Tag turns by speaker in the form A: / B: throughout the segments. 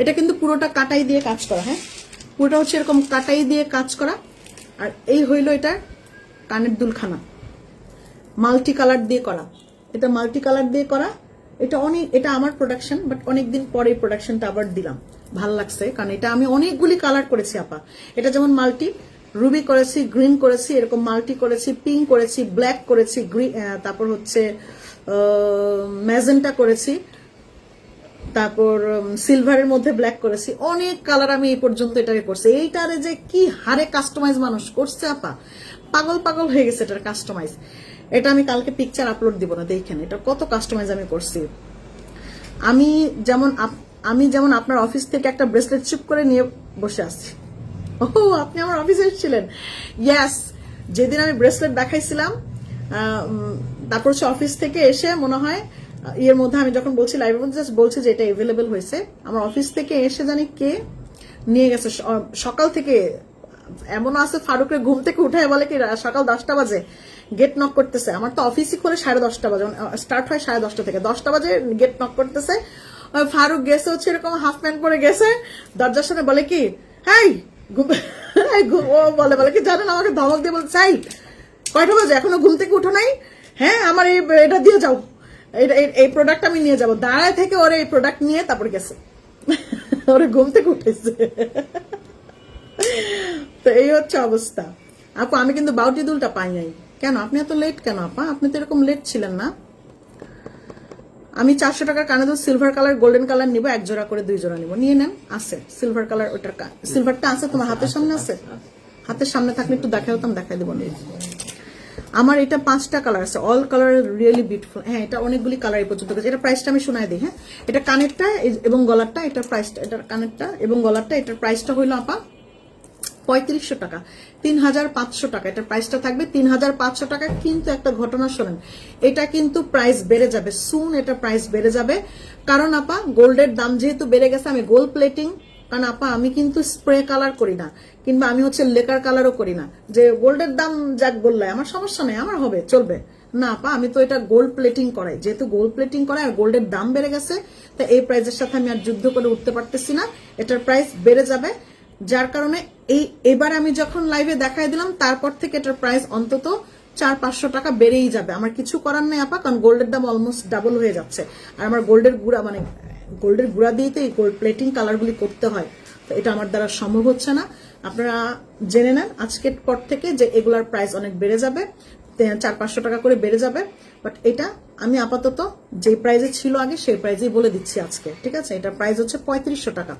A: এটা কিন্তু পুরোটা কাটাই দিয়ে কাজ করা হ্যাঁ? পুরোটা হচ্ছে এরকম কাটাই দিয়ে কাজ করা। আর এই হইল এটা কানের দুলখানা। মাল্টি কালার দিয়ে করা। এটা মাল্টি কালার দিয়ে করা। এটা অনেক এটা আমার প্রোডাকশন বাট অনেকদিন পরে প্রোডাকশনটা আবার দিলাম। ভালো লাগছে, কারণ এটা আমি অনেকগুলি কালার করেছি, আপা। এটা যেমন মাল্টি রুবি করেছি গ্রিন করেছি, এরকম মাল্টি করেছি পিঙ্ক করেছি ব্ল্যাক করেছি তারপর হচ্ছে ম্যাজেন্টা করেছি। তারপর সিলভারের মধ্যে ব্ল্যাক করেছি। অনেক কালার আমি এই পর্যন্ত এটাকে করছি। এইটারে যে কি হারে কাস্টমাইজ মানুষ করছে, আপা। পাগল পাগল হয়ে গেছে এটার কাস্টমাইজ এটা আমি কালকে পিকচার আপলোড দিব না, দেখেন এটা কত কাস্টমাইজ আমি করছি। আমি যেমন আমি যেমন আপনার অফিস থেকে একটা ব্রেসলেট চুপ করে নিয়ে বসে আছি। ও, আপনি আমার অফিসে এসেছিলেন? ইয়াস যেদিন আমি ব্রেসলেট দেখাইছিলাম তারপর হচ্ছে অফিস থেকে এসে মনে হয় ইয়ের মধ্যে আমি যখন বলছি লাইভের মধ্যে জাস্ট বলছি যে এটা এভেলেবেল হয়েছে। আমার অফিস থেকে এসে জানি কে নিয়ে গেছে। সকাল থেকে এমন আছে ফারুকের ঘুম থেকে উঠে বলে কি সকাল দশটা বাজে গেট নক করতেছে। আমার তো অফিসই খোলে সাড়ে দশটা বাজে স্টার্ট হয় সাড়ে দশটা থেকে। দশটা বাজে গেট নক করতেছে। ফারুক গেছে হচ্ছে এরকম হাফ প্যান্ট পরে গেছে। দরজার সামনে বলে কি, হাই ও বলে বলে কি, জানেন, আমাকে ধমক দিয়ে বলছে চাই কয়টা বাজে? এখনও ঘুম থেকে উঠো নাই? হ্যাঁ আমার এটা দিয়ে যাও। এই- প্রোডাক্ট আমি নিয়ে যাব। দাঁড়ায় থেকে ওর এই প্রোডাক্ট নিয়ে তারপর গেছে। ওরে ঘুম থেকে উঠেছে। তো এই হচ্ছে অবস্থা। আপু, আমি কিন্তু বাউটি দুলটা পাই নাই। কেন? আপনি এত লেট কেন, আপা? আপনি তো এরকম লেট ছিলেন না। আমি চারশো টাকার কানে তো সিলভার কালার গোল্ডেন কালার নিব, এক জোড়া করে দুই জোড়া নিব। নিয়ে নেন, আছে। সিলভার কালার ওটার সিলভারটা আছে তোমার হাতের সামনে আছে? হাতের সামনে থাকলে একটু দেখাই হতাম দেখাই দেবো। না আমার এটা পাঁচটা কালার আছে। অল কালার রিয়েলি বিউটিফুল হ্যাঁ এটা অনেকগুলি কালার এই পর্যন্ত গেছে। এটা প্রাইসটা আমি শোনাই দিই হ্যাঁ। এটা কানেরটা এবং গলারটা এটার প্রাইসটা এটার কানেরটা এবং গলারটা, এটার প্রাইসটা হইল আপা পঁয়ত্রিশশো টাকা। তিন হাজার পাঁচশো টাকা। এটার প্রাইসটা থাকবে তিন হাজার পাঁচশো টাকা। কিন্তু একটা ঘটনা শোনেন, এটা কিন্তু প্রাইস বেড়ে যাবে। সুন এটা প্রাইস বেড়ে যাবে। কারণ আপা গোল্ডের দাম যেহেতু বেড়ে গেছে, আমি গোল্ড প্লেটিং কারণ আপা, আমি কিন্তু স্প্রে কালার করি না, কিংবা আমি হচ্ছে লেকার কালারও করি না। যে গোল্ডের দাম যাক বললে, আমার সমস্যা নেই, আমার হবে, চলবে। না আপা, আমি তো এটা গোল্ড প্লেটিং করাই। যেহেতু গোল্ড প্লেটিং করাই, আর গোল্ডের দাম বেড়ে গেছে, তা এই প্রাইজের সাথে আমি আর যুদ্ধ করে উঠতে পারতেছি না। এটার প্রাইস বেড়ে যাবে, যার কারণে এই, এবার আমি যখন লাইভে দেখাই দিলাম, তারপর থেকে এটার প্রাইস অন্তত চার, পাঁচশো টাকা বেড়েই যাবে। আমার কিছু করার নেই আপা, কারণ গোল্ডের দাম অলমোস্ট ডাবল হয়ে যাচ্ছে। আর আমার গোল্ডের গুঁড়া মানে গোল্ডের গুঁড়া দিয়েই তো এই গোল্ড প্লেটিং কালারগুলি করতে হয়। তো এটা আমার দ্বারা সম্ভব হচ্ছে না। আপনারা জেনে নেন আজকের পর থেকে যে এগুলার প্রাইস অনেক বেড়ে যাবে চার পাঁচশো টাকা করে বেড়ে যাবে। বাট এটা আমি আপাতত যে প্রাইজে ছিল আগে, সেই প্রাইজেই বলে দিচ্ছি আজকে, ঠিক আছে? এটা প্রাইস হচ্ছে পঁয়ত্রিশশো টাকা।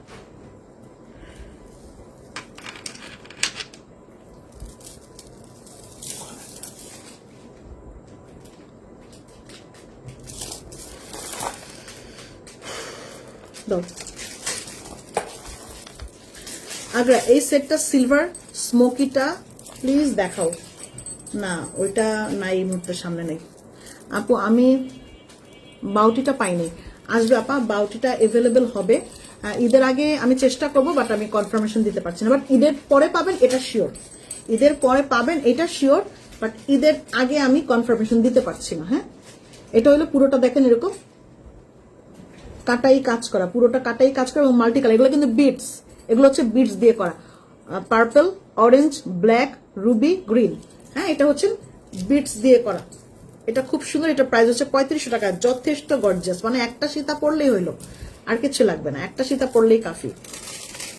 A: দাও। আগ্রা, এই সেটটা সিলভার স্মোকিটা প্লিজ দেখাও। না, ওইটা নাই এই মুহূর্তে সামনে নেই। আপু, আমি বাউটিটা পাইনি। আসবে আপা বাউটিটা এভেলেবেল হবে। ঈদের আগে আমি চেষ্টা করব বাট আমি কনফার্মেশন দিতে পারছি না। বাট ঈদের পরে পাবেন, এটা শিওর ঈদের পরে পাবেন, এটা শিওর বাট ঈদের আগে আমি কনফার্মেশন দিতে পারছি না হ্যাঁ? এটা হলো পুরোটা দেখেন এরকম। কাটাই কাজ করা, পুরোটা কাটাই কাজ করা এবং মাল্টি কালার এগুলো কিন্তু বিটস এগুলো হচ্ছে বিটস দিয়ে করা। Purple orange black ruby green হ্যাঁ এটা হচ্ছে বিটস দিয়ে করা। এটা খুব সুন্দর, এটা প্রাইস হচ্ছে পঁয়ত্রিশশো টাকা, যথেষ্ট গর্জাস মানে একটা সীতা পড়লেই হইল, আর কিছু লাগবে না, একটা সীতা পড়লেই কাফি।